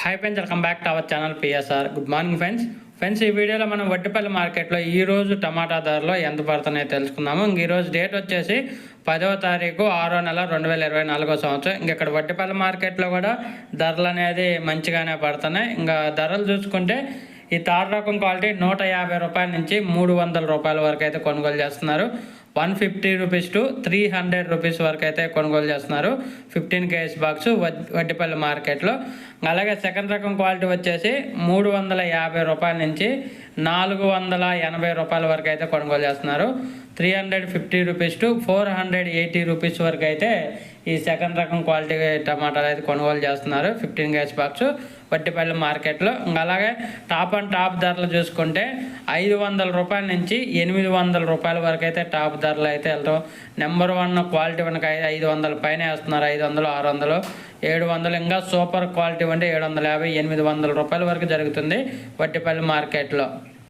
Hi friends welcome back to our channel PSR good morning friends friends ఈ వీడియోలో మనం వడ్డిపల్లి మార్కెట్లో ఈరోజు టమాటా ధరలో ఎంత పడుతున్నాయో తెలుసుకుందాము. ఇంక ఈరోజు డేట్ వచ్చేసి పదవ తారీఖు ఆరో నెల రెండు వేల ఇరవై నాలుగో సంవత్సరం. ఇంక ఇక్కడ వడ్డిపల్లి మార్కెట్లో కూడా ధరలు అనేది మంచిగానే పడుతున్నాయి. ఇంకా ధరలు చూసుకుంటే ఈ తాడు రకం క్వాలిటీ నూట యాభై రూపాయల నుంచి మూడు వందల రూపాయల వరకు అయితే కొనుగోలు చేస్తున్నారు. One fifty rupees to three hundred rupees వరకు అయితే కొనుగోలు చేస్తున్నారు. ఫిఫ్టీన్ కేజీస్ బాక్స్ వడ్డిపల్లి మార్కెట్లో. అలాగే సెకండ్ రకం క్వాలిటీ వచ్చేసి మూడు వందల యాభై రూపాయల నుంచి నాలుగు వందల ఎనభై రూపాయల వరకు అయితే కొనుగోలు చేస్తున్నారు. Three hundred fifty rupees to four hundred eighty rupees వరకు అయితే ఈ సెకండ్ రకం క్వాలిటీ టమాటాలు అయితే కొనుగోలు చేస్తున్నారు. ఫిఫ్టీన్ కేజీ బాక్స్ వట్టిపల్లి మార్కెట్లో. ఇంకా అలాగే టాప్ అండ్ టాప్ ధరలు చూసుకుంటే ఐదు వందల రూపాయల నుంచి ఎనిమిది వందల రూపాయల వరకు అయితే టాప్ ధరలు అయితే వెళ్తాం. నెంబర్ వన్ క్వాలిటీ మనకి ఐదు వందల పైన వేస్తున్నారు. ఐదు వందలు ఆరు వందలు ఏడు వందలు. ఇంకా సూపర్ క్వాలిటీ అంటే ఏడు వందల యాభై ఎనిమిది వందల రూపాయల వరకు జరుగుతుంది వట్టిపల్లి మార్కెట్లో.